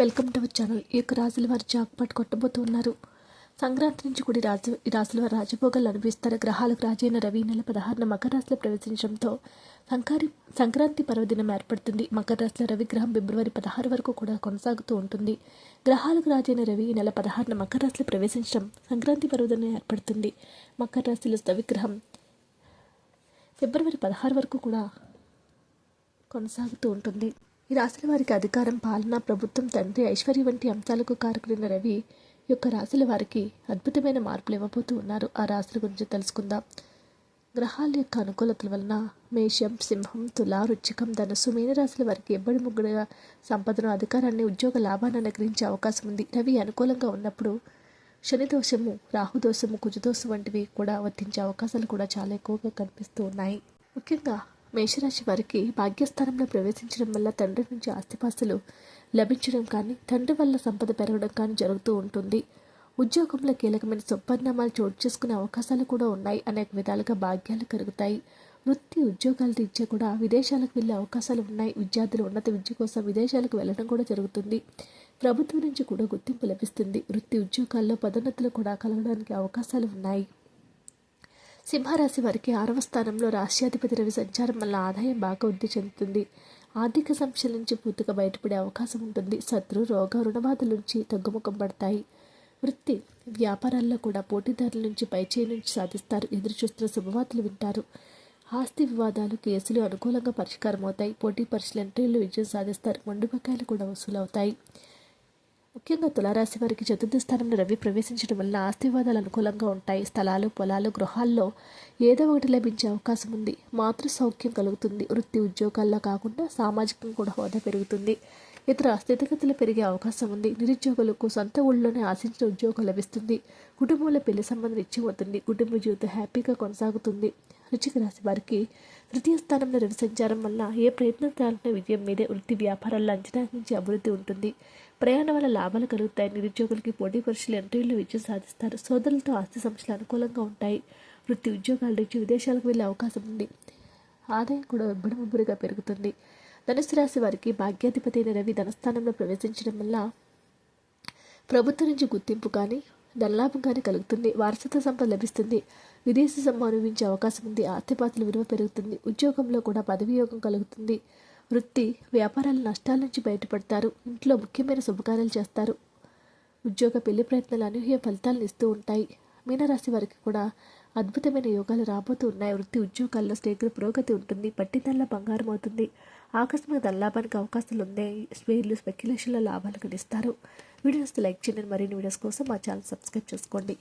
Welcome to our channel. ఈ యొక్క రాజుల వారు జాక్పాట్ కొట్టబోతున్నారు. సంక్రాంతి నుంచి కూడా రాజు ఈ రాజుల వారు రాజభోగాలు అనిపిస్తారు గ్రహాలకు రాజైన రవి నెల పదహారున మకర రాశిలో ప్రవేశించడంతో సంకారి సంక్రాంతి పర్వదినం ఏర్పడుతుంది. మకర రాశిలో రవిగ్రహం ఫిబ్రవరి పదహారు వరకు కూడా కొనసాగుతూ ఉంటుంది. గ్రహాలకు రాజైన రవి ఈ నెల పదహారున మకర రాశిలో ప్రవేశించడం సంక్రాంతి పర్వదినం ఏర్పడుతుంది. మకర రాశిలో స్థవిగ్రహం ఫిబ్రవరి పదహారు వరకు కూడా కొనసాగుతూ ఉంటుంది. ఈ రాశుల వారికి అధికారం పాలన ప్రభుత్వం తండ్రి ఐశ్వర్య వంటి అంశాలకు కారకుడైన రవి యొక్క రాశుల వారికి అద్భుతమైన మార్పులు ఇవ్వబోతూ ఉన్నారు. ఆ రాశుల గురించి తెలుసుకుందాం. గ్రహాల యొక్క అనుకూలతల వలన మేషం సింహం తుల రుచికం ధనుసు మీనరాశుల వారికి ఎవ్వడి ముగ్గుడుగా సంపదను అధికారాన్ని ఉద్యోగ లాభాన్ని అనుగ్రహించే అవకాశం ఉంది. రవి అనుకూలంగా ఉన్నప్పుడు శనిదోషము రాహుదోషము కుజదోషం వంటివి కూడా వర్తించే అవకాశాలు కూడా చాలా ఎక్కువగా కనిపిస్తూ ఉన్నాయి. ముఖ్యంగా మేషరాశి వారికి భాగ్యస్థానంలో ప్రవేశించడం వల్ల తండ్రి నుంచి ఆస్తిపాస్తులు లభించడం కానీ తండ్రి వల్ల సంపద పెరగడం కానీ జరుగుతూ ఉంటుంది. ఉద్యోగంలో కీలకమైన సొప్పరిణామాలు చోటు చేసుకునే అవకాశాలు కూడా ఉన్నాయి. అనేక విధాలుగా భాగ్యాలు కలుగుతాయి. వృత్తి ఉద్యోగాలు రీత్యా కూడా విదేశాలకు వెళ్ళే అవకాశాలు ఉన్నాయి. విద్యార్థులు ఉన్నత విద్య కోసం విదేశాలకు వెళ్ళడం కూడా జరుగుతుంది. ప్రభుత్వం నుంచి కూడా గుర్తింపు లభిస్తుంది. వృత్తి ఉద్యోగాల్లో పదోన్నతులు కూడా కలగడానికి అవకాశాలు ఉన్నాయి. సింహరాశి వారికి ఆరవ స్థానంలో రాష్ట్రాధిపతి రవి సంచారం వల్ల ఆదాయం బాగా వృద్ధి చెందుతుంది. ఆర్థిక సమస్యల నుంచి పూర్తిగా బయటపడే అవకాశం ఉంటుంది. శత్రు రోగ రుణబాధల నుంచి తగ్గుముఖం పడతాయి. వృత్తి వ్యాపారాల్లో కూడా పోటీదారుల నుంచి పైచేయి నుంచి సాధిస్తారు. ఎదురు చూస్తున్న శుభవార్తలు వింటారు. ఆస్తి వివాదాలు కేసులు అనుకూలంగా పరిష్కారం అవుతాయి పోటీ పరీక్షల ఎంట్రీలు విజయం సాధిస్తారు. మొండు కూడా వసూలవుతాయి. ముఖ్యంగా తులారాశి వారికి చతుర్థ స్థానంలో రవి ప్రవేశించడం వల్ల ఆస్తి వివాదాలు అనుకూలంగా ఉంటాయి. స్థలాలు పొలాలు గృహాల్లో ఏదో ఒకటి లభించే అవకాశం ఉంది. మాతృ సౌఖ్యం కలుగుతుంది. వృత్తి ఉద్యోగాల్లో కాకుండా సామాజికంగా కూడా హోదా పెరుగుతుంది. ఇతర స్థితిగతులు పెరిగే అవకాశం ఉంది. నిరుద్యోగులకు సొంత ఊళ్ళోనే ఆశించిన ఉద్యోగం లభిస్తుంది. కుటుంబంలో పెళ్ళి సంబంధం ఇచ్చిపోతుంది కుటుంబ జీవితం హ్యాపీగా కొనసాగుతుంది. వృచ్చిక రాశి వారికి తృతీయ స్థానంలో రవి సంచారం వల్ల ఏ ప్రయత్నం తాలిన విజయం మీదే వృత్తి వ్యాపారాల్లో అంచనా నుంచి అభివృద్ధి ఉంటుంది. ప్రయాణం వల్ల లాభాలు కలుగుతాయి. నిరుద్యోగులకి పోటీ పరీక్షలు ఇంటర్వ్యూలో విజయం సాధిస్తారు. సోదరులతో ఆస్తి సమస్యలు అనుకూలంగా ఉంటాయి. వృత్తి ఉద్యోగాల నుంచి విదేశాలకు వెళ్ళే అవకాశం ఉంది. ఆదాయం కూడా ఇబ్బడిముబ్బడిగా పెరుగుతుంది. ధనుసు రాశి వారికి భాగ్యాధిపతి అయిన రవి ధనస్థానంలో ప్రవేశించడం వల్ల ప్రభుత్వం నుంచి గుర్తింపు కానీ ధనలాభం కలుగుతుంది. వారసత్వ సంపద లభిస్తుంది. విదేశీ సొమ్ము అవకాశం ఉంది. ఆస్తిపాతుల విలువ పెరుగుతుంది. ఉద్యోగంలో కూడా పదవియోగం కలుగుతుంది. వృత్తి వ్యాపారాల నష్టాల నుంచి బయటపడతారు. ఇంట్లో ముఖ్యమైన శుభకార్యాలు చేస్తారు. ఉద్యోగ పెళ్ళి ప్రయత్నాలు అనూహ్య ఫలితాలను ఇస్తూ ఉంటాయి. మీనరాశి వారికి కూడా అద్భుతమైన యోగాలు రాబోతూ ఉన్నాయి. వృత్తి ఉద్యోగాల్లో స్నేహితుల పురోగతి ఉంటుంది. పట్టిదల్లా బంగారం అవుతుంది. ఆకస్మిక ధనలాభానికి అవకాశాలు ఉన్నాయి. స్పేర్లు స్పెక్యులేషన్ల లాభాలు గడిస్తారు వీడియోస్ లైక్ చేయండి మరిన్ని వీడియోస్ కోసం మా ఛానల్ సబ్స్క్రైబ్ చేసుకోండి.